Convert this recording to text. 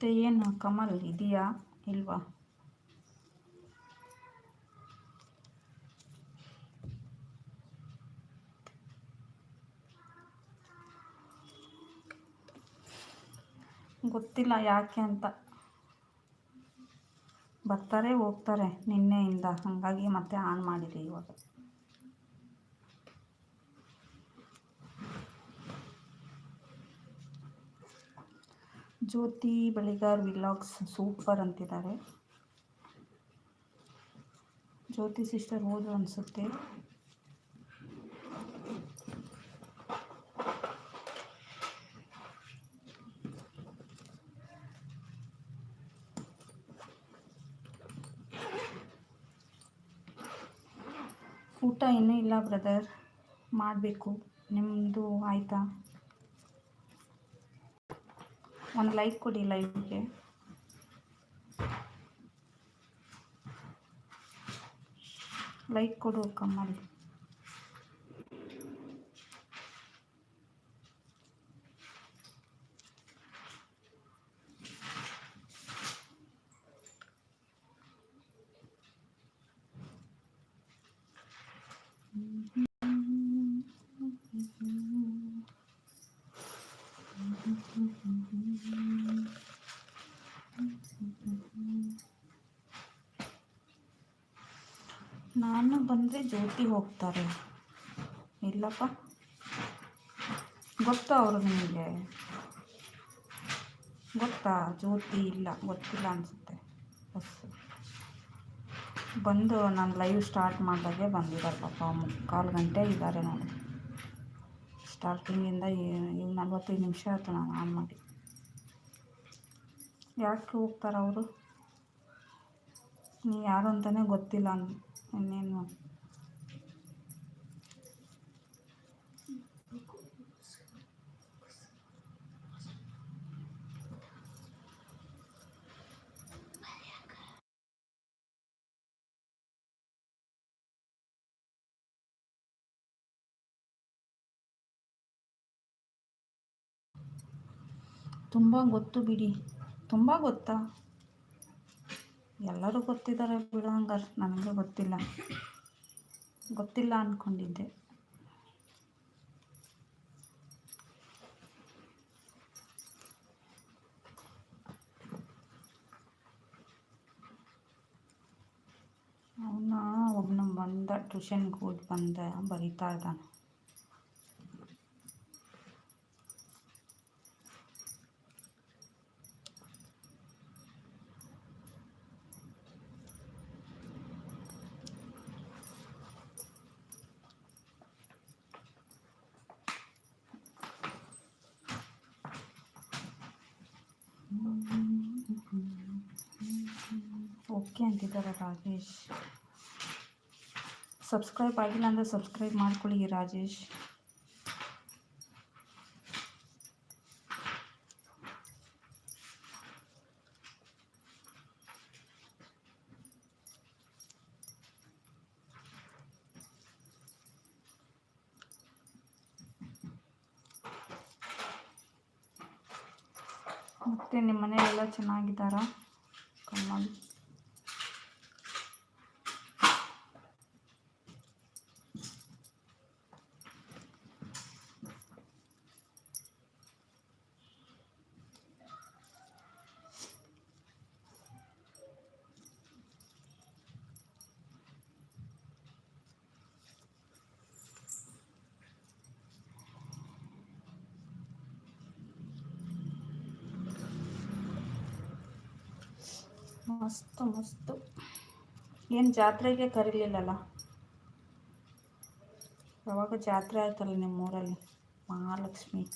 ಮತ್ತೆ ಏನು ಕಮಲ್ ಇದೆಯಾ ಇಲ್ವಾ? ಗೊತ್ತಿಲ್ಲ ಯಾಕೆ ಅಂತ. ಬರ್ತಾರೆ ಹೋಗ್ತಾರೆ ನಿನ್ನೆಯಿಂದ. ಹಾಗಾಗಿ ಮತ್ತೆ ಆನ್ ಮಾಡಿದೆ ಇವಾಗ. ಜ್ಯೋತಿ ಬಳಿಗಾರ್ ವಿಲಾಗ್ಸ್ ಸೂಪರ್ ಅಂತಿದ್ದಾರೆ. ಜ್ಯೋತಿ ಸಿಸ್ಟರ್ ಹೋದ್ರು ಅನಿಸುತ್ತೆ. ಊಟ ಇನ್ನೂ ಇಲ್ಲ ಬ್ರದರ್. ಮಾಡಬೇಕು. ನಿಮ್ಮದು ಆಯಿತಾ? ಒಂದು ಲೈಕ್ ಕೊಡಿ ಲೈವ್ಗೆ. ಲೈಕ್ ಕೊಡು ಕಮ್ಮಲ್ ನಾನು ಬಂದರೆ ಜ್ಯೋತಿ ಹೋಗ್ತಾರೆ. ಇಲ್ಲಪ್ಪ. ಗೊತ್ತಾ ಅವರು ನಿಮಗೆ? ಗೊತ್ತಾ? ಜ್ಯೋತಿ ಇಲ್ಲ. ಗೊತ್ತಿಲ್ಲ ಅನಿಸುತ್ತೆ. ಬಸ್. ಬಂದು ನಾನು ಲೈವ್ ಸ್ಟಾರ್ಟ್ ಮಾಡಿದಾಗೆ ಬಂದಿದ್ದಾರೆ ಪಾಪ. ಮುಕ್ಕಾಲು ಗಂಟೆ ಇದ್ದಾರೆ ನೋಡಿ. ಸ್ಟಾರ್ಟಿಂಗಿಂದ ಈಗ ನಲ್ವತ್ತೈದು ನಿಮಿಷ ಆಯಿತು ನಾನು ಆನ್ ಮಾಡಿ. ಯಾಕೆ ಹೋಗ್ತಾರೆ ಅವರು? ನೀ ಯಾರು ಅಂತಲೇ ಗೊತ್ತಿಲ್ಲ ಅನ್ ಇನ್ನೇನು ತುಂಬ ಗೊತ್ತು ಬಿಡಿ ತುಂಬ ಗೊತ್ತಾ ಎಲ್ಲರೂ ಗೊತ್ತಿದ್ದಾರೆ ಬಿಡು ಹಂಗಾರೆ ನನಗೆ ಗೊತ್ತಿಲ್ಲ. ಗೊತ್ತಿಲ್ಲ ಅಂದ್ಕೊಂಡಿದ್ದೆ ಅವನ ಒಬ್ಬನ ಬಂದ ಟ್ಯೂಷನ್ಗೆ ಹೋಗಿ ಬಂದ, ಬರಿತಾ ಇದ್ದಾನೆ. ಓಕೆ ಅಂತಿದ್ದಾರೆ ರಾಜೇಶ್. ಸಬ್ಸ್ಕ್ರೈಬ್ ಆಗಿಲ್ಲ ಅಂದರೆ ಸಬ್ಸ್ಕ್ರೈಬ್ ಮಾಡ್ಕೊಳ್ಳಿ ರಾಜೇಶ್. ಮತ್ತು ನಿಮ್ಮ ಮನೆಯಲ್ಲೆಲ್ಲ ಚೆನ್ನಾಗಿದ್ದಾರಾ? ಕಮ್ಮಲ್ ಮಸ್ತು ಮಸ್ತು. ಏನು ಜಾತ್ರೆಗೆ ಕರೀಲಿಲ್ಲಲ್ಲ? ಯಾವಾಗ ಜಾತ್ರೆ ಆಯ್ತಲ್ಲ ನಿಮ್ಮೂರಲ್ಲಿ? ಮಹಾಲಕ್ಷ್ಮಿ.